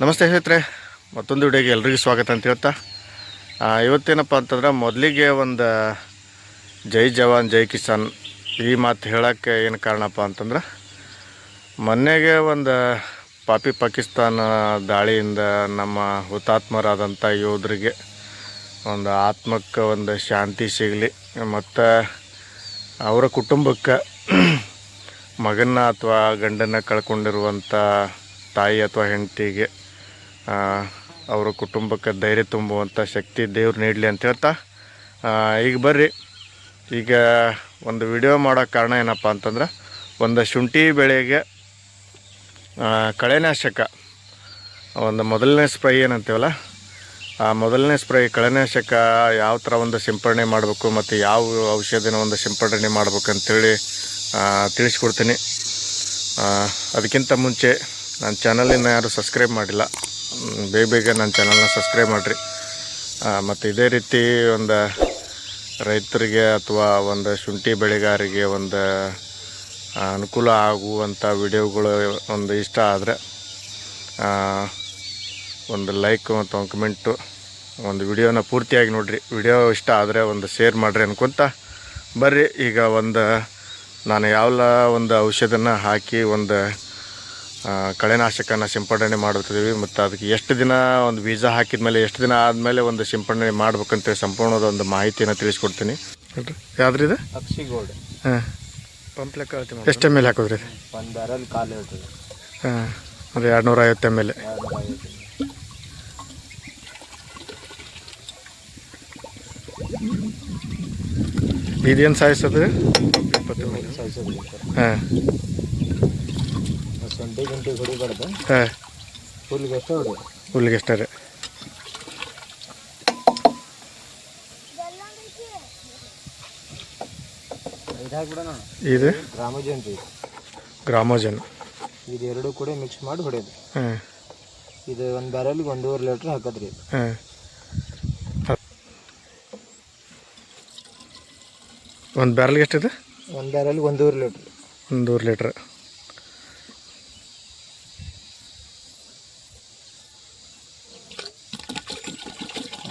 ನಮಸ್ತೆ ಸ್ನೇಹಿತರೆ, ಮತ್ತೊಂದು ವಿಡಿಯೋಗೆ ಎಲ್ರಿಗೂ ಸ್ವಾಗತ ಅಂತ ಹೇಳ್ತಾ. ಇವತ್ತೇನಪ್ಪ ಅಂತಂದ್ರೆ ಮೊದಲಿಗೆ ಒಂದು ಜೈ ಜವಾನ್, ಜೈ ಕಿಸಾನ್ ಈ ಮಾತು ಹೇಳೋಕ್ಕೆ ಏನು ಕಾರಣಪ್ಪ ಅಂತಂದ್ರೆ ಮೊನ್ನೆಗೆ ಒಂದು ಪಾಪಿ ಪಾಕಿಸ್ತಾನ ದಾಳಿಯಿಂದ ನಮ್ಮ ಹುತಾತ್ಮರಾದಂಥ ಯೋಧರಿಗೆ ಒಂದು ಆತ್ಮಕ್ಕೆ ಒಂದು ಶಾಂತಿ ಸಿಗಲಿ. ಮತ್ತು ಅವರ ಕುಟುಂಬಕ್ಕೆ ಮಗನ ಅಥವಾ ಗಂಡನ ಕಳ್ಕೊಂಡಿರುವಂಥ ತಾಯಿ ಅಥವಾ ಹೆಂಡತಿಗೆ ಅವರ ಕುಟುಂಬಕ್ಕೆ ಧೈರ್ಯ ತುಂಬುವಂಥ ಶಕ್ತಿ ದೇವ್ರು ನೀಡಲಿ ಅಂತ ಹೇಳ್ತಾ ಈಗ ಬರ್ರಿ. ಈಗ ಒಂದು ವಿಡಿಯೋ ಮಾಡೋ ಕಾರಣ ಏನಪ್ಪ ಅಂತಂದ್ರೆ ಒಂದು ಶುಂಠಿ ಬೆಳೆಗೆ ಕಳೆನಾಶಕ ಒಂದು ಮೊದಲನೇ ಸ್ಪ್ರೈ ಏನಂತೀವಲ್ಲ ಆ ಮೊದಲನೇ ಸ್ಪ್ರೈ ಕಳೆನಾಶಕ ಯಾವ ಥರ ಒಂದು ಸಿಂಪಡಣೆ ಮಾಡಬೇಕು ಮತ್ತು ಯಾವ ಔಷಧಿನ ಒಂದು ಸಿಂಪಡಣೆ ಮಾಡಬೇಕು ಅಂತೇಳಿ ಆ, ತಿಳಿಸ್ಕೊಡ್ತೀನಿ. ಅದಕ್ಕಿಂತ ಮುಂಚೆ ನನ್ನ ಚಾನಲಿನ ಯಾರು ಸಬ್ಸ್ಕ್ರೈಬ್ ಮಾಡಿಲ್ಲ ಬೇಗ ಬೇಗ ನನ್ನ ಚಾನಲ್ನ ಸಬ್ಸ್ಕ್ರೈಬ್ ಮಾಡಿರಿ. ಮತ್ತು ಇದೇ ರೀತಿ ಒಂದು ರೈತರಿಗೆ ಅಥವಾ ಒಂದು ಶುಂಠಿ ಬೆಳೆಗಾರರಿಗೆ ಒಂದು ಅನುಕೂಲ ಆಗುವಂಥ ವಿಡಿಯೋಗಳು ಒಂದು ಇಷ್ಟ ಆದರೆ ಒಂದು ಲೈಕ್ ಮತ್ತು ಒಂದು ಕಮೆಂಟು ಒಂದು ವಿಡಿಯೋನ ಪೂರ್ತಿಯಾಗಿ ನೋಡಿರಿ. ವಿಡಿಯೋ ಇಷ್ಟ ಆದರೆ ಒಂದು ಶೇರ್ ಮಾಡಿರಿ ಅನ್ಕೊಂತ ಬರ್ರಿ. ಈಗ ಒಂದು, ನಾನು ಯಾವಲ್ಲ ಒಂದು ಔಷಧನ ಹಾಕಿ ಒಂದು ಕಳೆನಾಶಕನ ಸಿಂಪಡಣೆ ಮಾಡುತ್ತಿದ್ದೀವಿ. ಮತ್ತು ಅದಕ್ಕೆ ಎಷ್ಟು ದಿನ ಒಂದು ಬೀಜ ಹಾಕಿದ ಮೇಲೆ ಎಷ್ಟು ದಿನ ಆದಮೇಲೆ ಒಂದು ಸಿಂಪಡಣೆ ಮಾಡ್ಬೇಕಂತೇಳಿ ಸಂಪೂರ್ಣದ ಒಂದು ಮಾಹಿತಿಯನ್ನು ತಿಳಿಸ್ಕೊಡ್ತೀನಿ. ಯಾವ್ದ್ರಿ ಇದು? ಅಕ್ಷಿ ಗೋಲ್ಡ್ ಹಾಂ. ಪಂಪ್ ಎಷ್ಟು ಎಂ ಎಲ್ ಹಾಕೋದ್ರಿ ಒಂದು ಬ್ಯಾರಲ್ ಕಾಲು ಹೇಳ್ತದೆ ಹಾಂ. ಅದು ಎರಡು ನೂರ ಐವತ್ತು ಎಂ ಎಲ್ ಇದೇನು ಸಾಯಿಸೋದು? ಇಪ್ಪತ್ತು ಹಾಂ. ಸೊಂಟಿ ಗಂಟೆ ಹೊಡಿಬಾರ್ದು. ಹಾಂ. ಅಷ್ಟೇ ಹೊಡಿ ಹುಲ್ಲಿಗೆ ಅಷ್ಟೇ ರೀ. ಇದು? ಗ್ರಾಮಜನ್ ರೀ ಗ್ರಾಮೋಜನ್. ಇದು ಎರಡು ಕೂಡ ಮಿಕ್ಸ್ ಮಾಡಿ ಹೊಡೆಯೋದು. ಹಾಂ. ಇದು ಒಂದು ಬ್ಯಾರಲ್ಗೆ ಒಂದೂವರೆ ಲೀಟ್ರ್ ಹಾಕೋದ್ರಿ ಇದು. ಹಾಂ. ಒಂದು ಬ್ಯಾರಲ್ಗೆ ಎಷ್ಟಿದೆ? ಒಂದು ಬ್ಯಾರಲ್ಗೆ ಒಂದೂವರೆ ಲೀಟ್ರ್ ಒಂದೂವರೆ ಲೀಟ್ರ್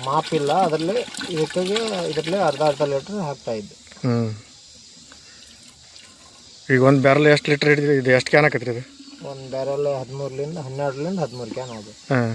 ಮಾಪಿಲ್ಲ ಅದರಲ್ಲಿ ಇದಕ್ಕಾಗಿ ಇದರಲ್ಲೇ ಅರ್ಧ ಅರ್ಧ ಲೀಟ್ರ್ ಹಾಕ್ತಾ ಇದ್ದೆ. ಹ್ಞೂ ಈಗ ಒಂದು ಬ್ಯಾರಲ್ ಎಷ್ಟು ಲೀಟ್ರ್ ಹಿಡಿದ್ರಿ? ಇದು ಎಷ್ಟು ಕ್ಯಾನ್ ಆಕತ್ರಿ ಇದು? ಒಂದು ಬ್ಯಾರಲ್ ಹದಿಮೂರಲಿಂದ ಹನ್ನೆರಡರಿಂದ ಹದಿಮೂರು ಕ್ಯಾನ್ ಅದು ಹಾಂ.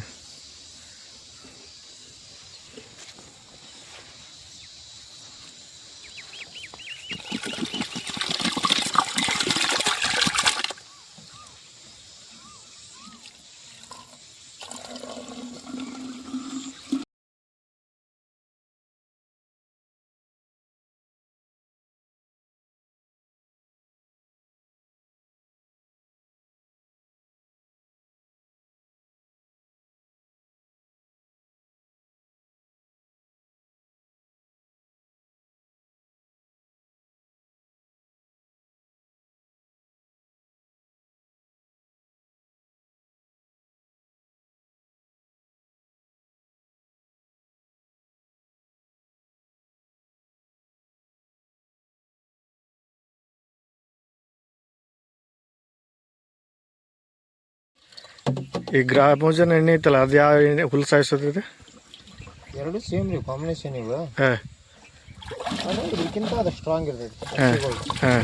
ಈ ಗ್ರಾಮೋಜನ್ ಎಣ್ಣೆ ಐತಲ್ಲ ಅದು ಯಾವ ಎಣ್ಣೆ ಹುಲ್ಲು ಸಾಯಿಸೋದಿದೆ ಎರಡು ಸೇಮ್ ರೀ ಕಾಂಬಿನೇಷನ್ ಇವು. ಹಾಂ. ಇದಕ್ಕಿಂತ ಅದು ಸ್ಟ್ರಾಂಗ್ ಇರ್ತೈತಿ ಹಾಂ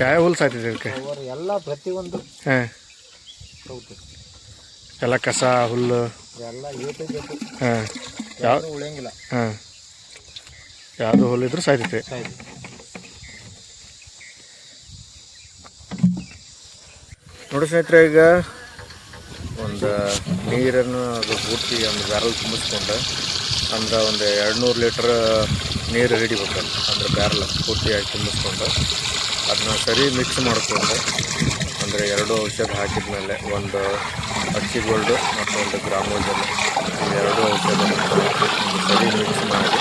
ಯಾವ ಹುಲ್ಲು ಸಾಯ್ತದೆ ಇದಕ್ಕೆ? ಎಲ್ಲ ಪ್ರತಿಯೊಂದು ಹಾಂ. ಹೌದು. ಎಲ್ಲ ಕಸ ಹುಲ್ಲು? ಎಲ್ಲ ಏಟು ಜೊತೆ ಹಾಂ. ಯಾವ ಯಾವುದು? ಉಳಿಯಂಗಿಲ್ಲ. ಹಾಂ. ಯಾವುದು ಹುಲ್ಲು ಇದ್ರೂ ಸಾಯ್ತೈತೆ. ಸಾಯ್ತು ನೋಡಿ ಸ್ನೇಹಿತರೆ ಈಗ ಒಂದು ನೀರನ್ನು ಅದು ಪೂರ್ತಿ ಒಂದು ಬ್ಯಾರಲ್ ತುಂಬಿಸ್ಕೊಂಡು ಅಂದ್ರೆ ಒಂದು ಎರಡು ನೂರು ಲೀಟ್ರ್ ನೀರು ಹಿಡಿಬೇಕು ಅಂದ್ರೆ ಬ್ಯಾರಲ್ ಪೂರ್ತಿಯಾಗಿ ತುಂಬಿಸ್ಕೊಂಡು ಅದನ್ನ ಸರಿ ಮಿಕ್ಸ್ ಮಾಡಿಕೊಂಡು ಅಂದರೆ ಎರಡು ಔಷಧ ಹಾಕಿದ ಮೇಲೆ ಒಂದು ಅಕ್ಕಿ ಗೋಲ್ಡು ಮತ್ತು ಒಂದು ಗ್ರಾಮೋಜನ್ ಎರಡು ಔಷಧ ಸರಿ ಮಿಕ್ಸ್ ಮಾಡಿ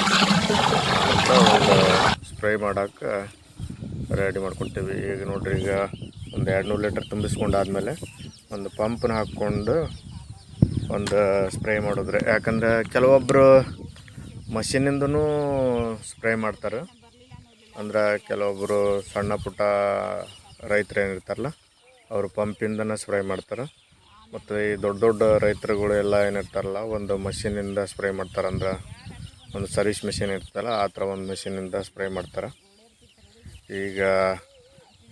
ಅಂತ ಒಂದು ಸ್ಪ್ರೇ ಮಾಡೋಕ್ಕೆ ರೆಡಿ ಮಾಡ್ಕೊಳ್ತೀವಿ ಈಗ ನೋಡಿರಿ, ಈಗ ಒಂದು ಎರಡು ನೂರು ಲೀಟರ್ ತುಂಬಿಸ್ಕೊಂಡಾದ್ಮೇಲೆ ಒಂದು ಪಂಪ್ನ ಹಾಕ್ಕೊಂಡು ಒಂದು ಸ್ಪ್ರೇ ಮಾಡಿದ್ರೆ. ಯಾಕಂದರೆ ಕೆಲವೊಬ್ಬರು ಮಷೀನಿಂದನೂ ಸ್ಪ್ರೇ ಮಾಡ್ತಾರೆ. ಅಂದ್ರೆ ಕೆಲವೊಬ್ಬರು ಸಣ್ಣ ಪುಟ್ಟ ರೈತರು ಏನಿರ್ತಾರಲ್ಲ ಅವರು ಪಂಪಿಂದನೇ ಸ್ಪ್ರೇ ಮಾಡ್ತಾರೆ. ಮತ್ತು ಈ ದೊಡ್ಡ ದೊಡ್ಡ ರೈತರುಗಳು ಎಲ್ಲ ಏನಿರ್ತಾರಲ್ಲ, ಒಂದು ಮಷಿನಿಂದ ಸ್ಪ್ರೇ ಮಾಡ್ತಾರೆ. ಅಂದ್ರೆ ಒಂದು ಸರ್ವಿಸ್ ಮಿಷಿನ್ ಇರ್ತಲ್ಲ ಆ ಥರ ಒಂದು ಮಿಷಿನಿಂದ ಸ್ಪ್ರೇ ಮಾಡ್ತಾರೆ. ಈಗ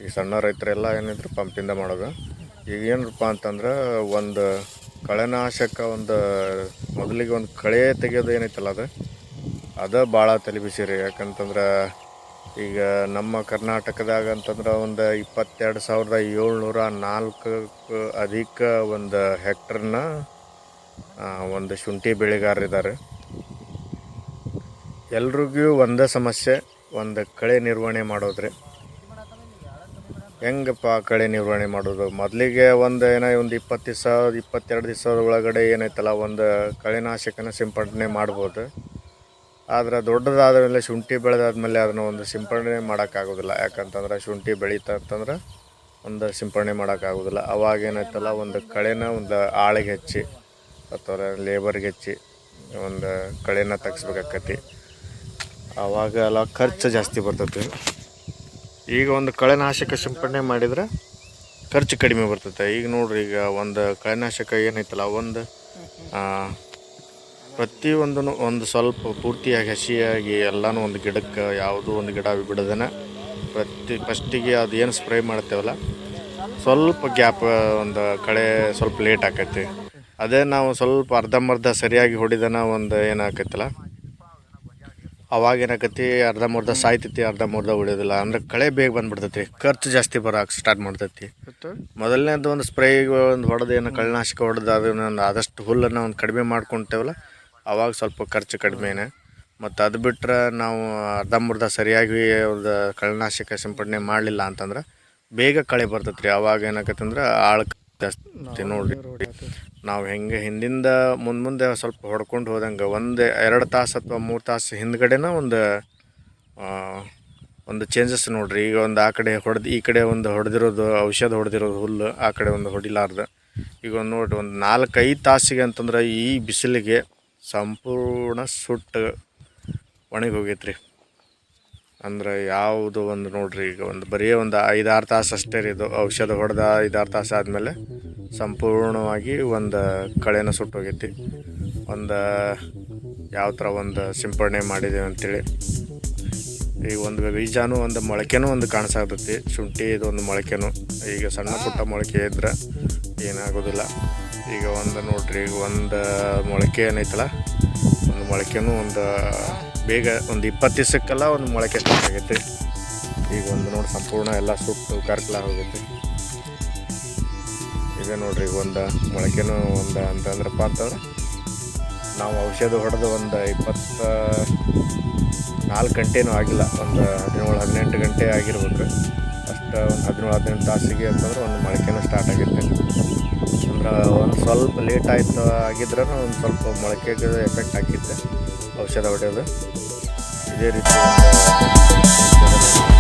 ಈ ಸಣ್ಣ ರೈತರೆಲ್ಲ ಏನಿದ್ರು ಪಂಪಿಂದ ಮಾಡೋದು. ಈಗ ಏನಪ್ಪ ಅಂತಂದ್ರೆ ಒಂದು ಕಳೆನಾಶಕ ಒಂದು ಮೊದಲಿಗೆ ಒಂದು ಕಳೆ ತೆಗೆಯೋದು ಏನೈತಲ್ಲ ಅದು? ಅದು ಭಾಳ ತಲೆ ಬಿಸಿ ರೀ ಯಾಕಂತಂದ್ರೆ ಈಗ ನಮ್ಮ ಕರ್ನಾಟಕದಾಗ ಅಂತಂದ್ರೆ ಒಂದು ಇಪ್ಪತ್ತೆರಡು ಸಾವಿರದ ಏಳ್ನೂರ ನಾಲ್ಕು ಅಧಿಕ ಒಂದು ಹೆಕ್ಟರ್ನ ಒಂದು ಶುಂಠಿ ಬೆಳೆಗಾರರಿದ್ದಾರೆ ಎಲ್ರಿಗೂ ಒಂದೇ ಸಮಸ್ಯೆ, ಒಂದು ಕಳೆ ನಿರ್ವಹಣೆ ಮಾಡೋದ್ರಿ. ಹೆಂಗಪ್ಪ ಕಳೆ ನಿರ್ವಹಣೆ ಮಾಡೋದು? ಮೊದಲಿಗೆ ಒಂದು ಏನೋ ಒಂದು ಇಪ್ಪತ್ತು ದಿವಸ ಇಪ್ಪತ್ತೆರಡು ದಿವಸದ ಒಳಗಡೆ ಏನೈತಲ್ಲ, ಒಂದು ಕಳೆನಾಶಕನ ಸಿಂಪಡಣೆ ಮಾಡ್ಬೋದು. ಆದ್ರೆ ದೊಡ್ಡದಾದ ಮೇಲೆ ಶುಂಠಿ ಬೆಳೆದಾದ್ಮೇಲೆ ಅದನ್ನು ಒಂದು ಸಿಂಪಡಣೆ ಮಾಡೋಕ್ಕಾಗೋದಿಲ್ಲ. ಯಾಕಂತಂದ್ರೆ ಶುಂಠಿ ಬೆಳೀತಾ ಅಂತಂದ್ರೆ ಒಂದು ಸಿಂಪಡಣೆ ಮಾಡೋಕ್ಕಾಗೋದಿಲ್ಲ. ಅವಾಗ ಏನೈತಲ್ಲ, ಒಂದು ಕಳೆನ ಒಂದು ಆಳಿಗೆ ಹೆಚ್ಚಿ, ಅಥವಾ ಲೇಬರ್ಗೆ ಹೆಚ್ಚಿ ಒಂದು ಕಳೆನ ತೆಗ್ಸ್ಬೇಕಾಕತಿ. ಆವಾಗ ಎಲ್ಲ ಖರ್ಚು ಜಾಸ್ತಿ ಬರ್ತೈತಿ. ಈಗ ಒಂದು ಕಳೆನಾಶಕ ಸಿಂಪಡಣೆ ಮಾಡಿದ್ರೆ ಖರ್ಚು ಕಡಿಮೆ ಬರ್ತೈತೆ. ಈಗ ನೋಡ್ರಿ ಈಗ ಒಂದು ಕಳೆನಾಶಕ ಏನೈತಲ್ಲ ಒಂದು ಆ, ಪ್ರತಿಯೊಂದೂ ಒಂದು ಸ್ವಲ್ಪ ಪೂರ್ತಿಯಾಗಿ ಹಸಿಯಾಗಿ ಎಲ್ಲನೂ ಒಂದು ಗಿಡಕ್ಕೆ ಯಾವುದೋ ಒಂದು ಗಿಡ ಬಿಡದೇನೆ ಪ್ರತಿ ಫಸ್ಟಿಗೆ ಅದು ಏನು ಸ್ಪ್ರೇ ಮಾಡ್ತೇವಲ್ಲ ಸ್ವಲ್ಪ ಗ್ಯಾಪ್ ಒಂದು ಕಳೆ ಸ್ವಲ್ಪ ಲೇಟ್ ಆಕೈತಿ. ಅದೇ ನಾವು ಸ್ವಲ್ಪ ಅರ್ಧಂಬರ್ಧ ಸರಿಯಾಗಿ ಹೊಡಿದನ ಒಂದು ಏನಾಕೈತಲ್ಲ ಅವಾಗ ಅರ್ಧ ಮುರ್ಧ ಸಾಯ್ತೈತಿ ಅರ್ಧಂಬರ್ಧ ಉಳಿಯೋದಿಲ್ಲ. ಅಂದ್ರೆ ಕಳೆ ಬೇಗ ಬಂದ್ಬಿಡ್ತೈತಿ. ಖರ್ಚು ಜಾಸ್ತಿ ಬರೋಕೆ ಸ್ಟಾರ್ಟ್ ಮಾಡ್ತೈತಿ. ಮೊದಲನೇದು ಒಂದು ಸ್ಪ್ರೇ ಒಂದು ಹೊಡೆದು ಏನು ಕಳೆನಾಶಕ ಹೊಡೆದು ಅದನ್ನ ಒಂದು ಆದಷ್ಟು ಹುಲ್ಲನ್ನು ಒಂದು ಕಡಿಮೆ ಮಾಡ್ಕೊಂತೇವಲ್ಲ ಅವಾಗ ಸ್ವಲ್ಪ ಖರ್ಚು ಕಡಿಮೆನೆ. ಮತ್ತು ಅದು ಬಿಟ್ಟರೆ ನಾವು ಅರ್ಧ ಮುರ್ಧ ಸರಿಯಾಗಿ ಒಂದು ಕಳೆನಾಶಕ ಸಿಂಪಡಣೆ ಮಾಡಲಿಲ್ಲ ಅಂತಂದ್ರೆ ಬೇಗ ಕಳೆ ಬರ್ತೈತೆ ರೀ ಅವಾಗ ಏನಾಗತ್ತಂದ್ರೆ ಅಂದ್ರೆ ಆಳು ಜಾಸ್ತಿ ನೋಡ್ರಿ ನಾವು ಹೆಂಗೆ ಹಿಂದಿಂದ ಮುಂದೆ ಮುಂದೆ ಸ್ವಲ್ಪ ಹೊಡ್ಕೊಂಡು ಹೋದಂಗೆ ಒಂದು ಎರಡು ತಾಸು ಅಥವಾ ಮೂರು ತಾಸು ಹಿಂದ್ಗಡೆನ ಒಂದು ಒಂದು ಚೇಂಜಸ್ ನೋಡ್ರಿ. ಈಗ ಒಂದು ಆ ಕಡೆ ಹೊಡೆದು ಈ ಕಡೆ ಒಂದು ಹೊಡೆದಿರೋದು ಔಷಧ ಹೊಡೆದಿರೋದು ಹುಲ್ಲು ಆ ಕಡೆ ಒಂದು ಹೊಡಿಲಾರ್ದು. ಈಗ ಒಂದು ನೋಡ್ರಿ ಒಂದು ನಾಲ್ಕೈದು ತಾಸಿಗೆ ಅಂತಂದ್ರೆ ಈ ಬಿಸಿಲಿಗೆ ಸಂಪೂರ್ಣ ಸುಟ್ಟು ಒಣಗಿ ಹೋಗೈತ್ರಿ. ಅಂದ್ರೆ ಯಾವುದು ಒಂದು ನೋಡ್ರಿ ಈಗ ಒಂದು ಬರೀ ಒಂದು ಐದಾರು ತಾಸು ಅಷ್ಟೇ ರೀ ಇದು ಔಷಧ ಹೊಡೆದ ಐದಾರು ತಾಸು ಆದಮೇಲೆ ಸಂಪೂರ್ಣವಾಗಿ ಒಂದು ಕಳೆನ ಸುಟ್ಟೋಗೈತಿ. ಒಂದು ಯಾವ ಥರ ಒಂದು ಸಿಂಪಡಣೆ ಮಾಡಿದ್ದೇವೆ ಅಂತೇಳಿ. ಈಗ ಒಂದು ಬೀಜನೂ ಒಂದು ಮೊಳಕೆನೂ ಒಂದು ಕಾಣಿಸಾಗ್ತೈತಿ ಶುಂಠಿ ಇದು ಒಂದು ಮೊಳಕೆನೂ. ಈಗ ಸಣ್ಣ ಪುಟ್ಟ ಮೊಳಕೆ ಇದ್ರೆ ಏನಾಗೋದಿಲ್ಲ. ಈಗ ಒಂದು ನೋಡ್ರಿ ಈಗ ಒಂದು ಮೊಳಕೆ ಏನೈತಲ್ಲ, ಒಂದು ಮೊಳಕೆನೂ ಒಂದು ಬೇಗ ಒಂದು ಇಪ್ಪತ್ತು ದಿವಸಕ್ಕೆಲ್ಲ ಒಂದು ಮೊಳಕೆ ಸ್ಟಾರ್ಟ್ ಆಗೈತೆ. ಈಗ ಒಂದು ನೋಡಿ ಸಂಪೂರ್ಣ ಎಲ್ಲ ಸುಟ್ಟು ಕರ್ಕಲ ಹೋಗೈತಿ. ಈಗ ನೋಡ್ರಿ ಈಗ ಒಂದು ಮೊಳಕೆನೂ ಒಂದು ಅಂತಂದ್ರಪ್ಪ ಅಂತಂದ್ರೆ ನಾವು ಔಷಧ ಹೊಡೆದು ಒಂದು ಇಪ್ಪತ್ತ ನಾಲ್ಕು ಗಂಟೆನೂ ಆಗಿಲ್ಲ. ಒಂದು ಹದಿನೇಳು, ಹದಿನೆಂಟು ಗಂಟೆ ಆಗಿರ್ಬೇಕು. ಅಷ್ಟು ಒಂದು ಹದಿನೇಳು, ಹದಿನೆಂಟು ತಾಸಿಗೆ ಅಂತಂದ್ರೆ ಒಂದು ಮೊಳಕೆನೂ ಸ್ಟಾರ್ಟ್ ಆಗೈತೆ. ಅಂದ್ರೆ ಒಂದು ಸ್ವಲ್ಪ ಲೇಟ್ ಆಯಿತು ಆಗಿದ್ರೂ ಒಂದು ಸ್ವಲ್ಪ ಮೊಳಕೆಗೆ ಎಫೆಕ್ಟ್ ಹಾಕಿದ್ದೆ ಔಷಧ ಹೊಡೆಯೋದು ಇದೇ ರೀತಿ ಒಂದು ಔಷಧ